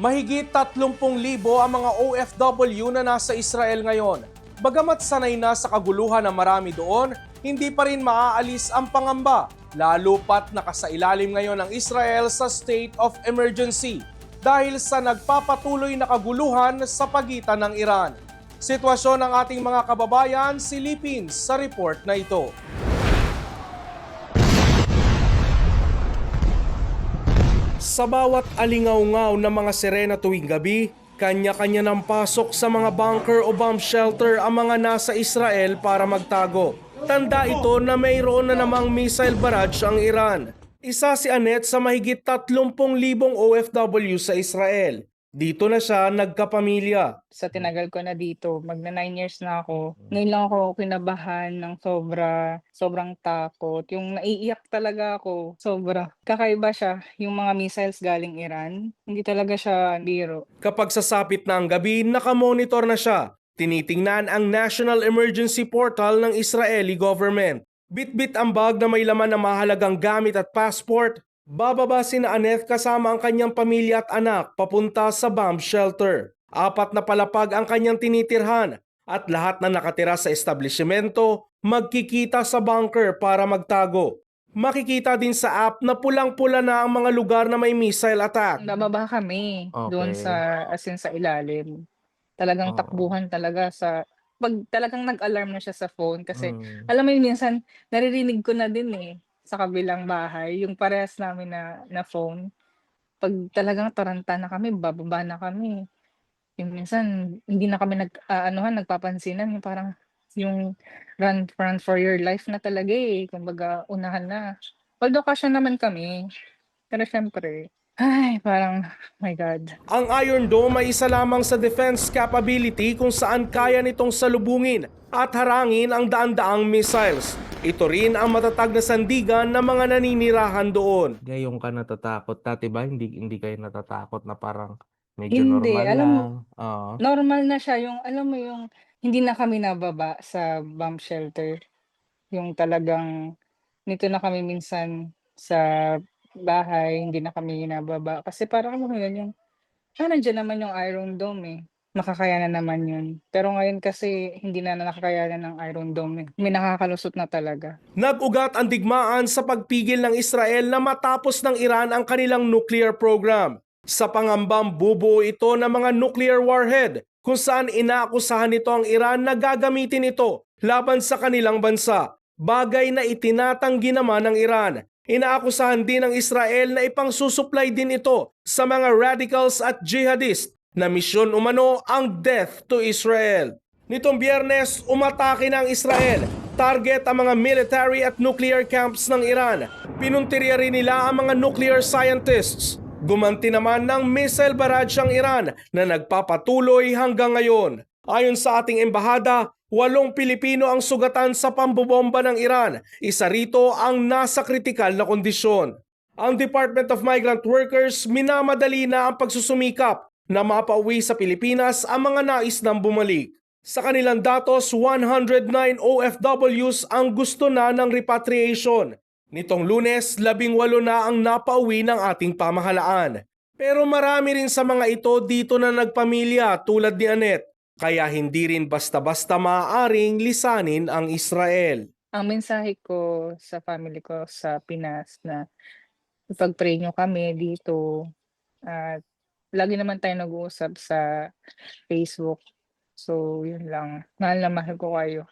Mahigit 30,000 ang mga OFW na nasa Israel ngayon. Bagamat sanay na sa kaguluhan ng marami doon, hindi pa rin maaalis ang pangamba, lalo pat nakasailalim ngayon ang Israel sa state of emergency dahil sa nagpapatuloy na kaguluhan sa pagitan ng Iran. Sitwasyon ng ating mga kababayan silipin sa report na ito. Sa bawat alingaw-ngaw ng mga sirena tuwing gabi, kanya-kanya ng pasok sa mga bunker o bomb shelter ang mga nasa Israel para magtago. Tanda ito na mayroon na namang missile barrage ang Iran. Isa si Annette sa mahigit 30,000 OFW sa Israel. Dito na siya nagkapamilya. sa tinagal ko na dito, magna nine years na ako. Ngayon lang ako kinabahan ng sobra, sobrang takot. Yung naiiyak talaga ako, sobra. Kakaiba siya, yung mga missiles galing Iran. Hindi talaga siya biro. Kapag sasapit na ang gabi, nakamonitor na siya. Tinitingnan ang National Emergency Portal ng Israeli government. Bit-bit ang bag na may laman ng mahalagang gamit at passport. Bababa si na Aneth kasama ang kanyang pamilya at anak papunta sa bomb shelter. Apat na palapag ang kanyang tinitirhan at lahat na nakatira sa establishmento magkikita sa bunker para magtago. Makikita din sa app na pulang-pula na ang mga lugar na may missile attack. Bababa kami doon Okay. sa, as in sa ilalim. Talagang Oo. takbuhan talaga sa, pag talagang nag-alarm na siya sa phone kasi Mm. Alam mo yun, minsan naririnig ko na din eh sa kabilang bahay, yung parehas namin na, na phone. Pag talagang taranta na kami, bababa na kami. Yung minsan, hindi na kami nag, ah, anuhan, nagpapansinan. Yung parang, yung run, run for your life na talaga eh. Kumbaga, unahan na. Although kasya naman kami. Pero syempre, ay, parang, my God. Ang Iron Dome ay isa lamang sa defense capability kung saan kaya nitong salubungin at harangin ang daan-daang missiles. Ito rin ang matatag na sandigan ng mga naninirahan doon. Ngayon ka natatakot. Dati ba hindi hindi kayo natatakot na parang medyo Hindi, normal alam mo, lang? Oo. normal na siya yung alam mo yung hindi na kami nababa sa bomb shelter yung talagang nito na kami minsan sa bahay hindi na kami nababa kasi parang ano yun yung ah nandiyan naman yung Iron Dome eh makakayanan naman yun pero ngayon kasi hindi na nakakayanan ng Iron Dome eh. may nakakalusot na talaga Nag-ugat ang digmaan sa pagpigil ng Israel na matapos ng Iran ang kanilang nuclear program. Sa pangambang bubuo ito ng mga nuclear warhead kung saan inaakusahan nito ang Iran na gagamitin ito laban sa kanilang bansa. Bagay na itinatanggi naman ng Iran. Inaakusahan din ng Israel na ipangsusupply din ito sa mga radicals at jihadist na misyon umano ang death to Israel. Nitong biyernes, umatake ng Israel. Target ang mga military at nuclear camps ng Iran. Pinuntirya rin nila ang mga nuclear scientists. Gumanti naman ng missile barrage ang Iran na nagpapatuloy hanggang ngayon. Ayon sa ating embahada, walong Pilipino ang sugatan sa pambobomba ng Iran. Isa rito ang nasa kritikal na kondisyon. Ang Department of Migrant Workers minamadali na ang pagsusumikap na mapauwi sa Pilipinas ang mga nais nang bumalik. Sa kanilang datos, 109 OFWs ang gusto na ng repatriation. Nitong lunes, labing walo na ang napauwi ng ating pamahalaan. Pero marami rin sa mga ito dito na nagpamilya tulad ni Annette, kaya hindi rin basta-basta maaaring lisanin ang Israel. ang mensahe ko sa family ko sa Pinas na ipag-pray nyo kami dito at lagi naman tayo nag-uusap sa Facebook. So, yun lang. Mahal na mahal ko kayo.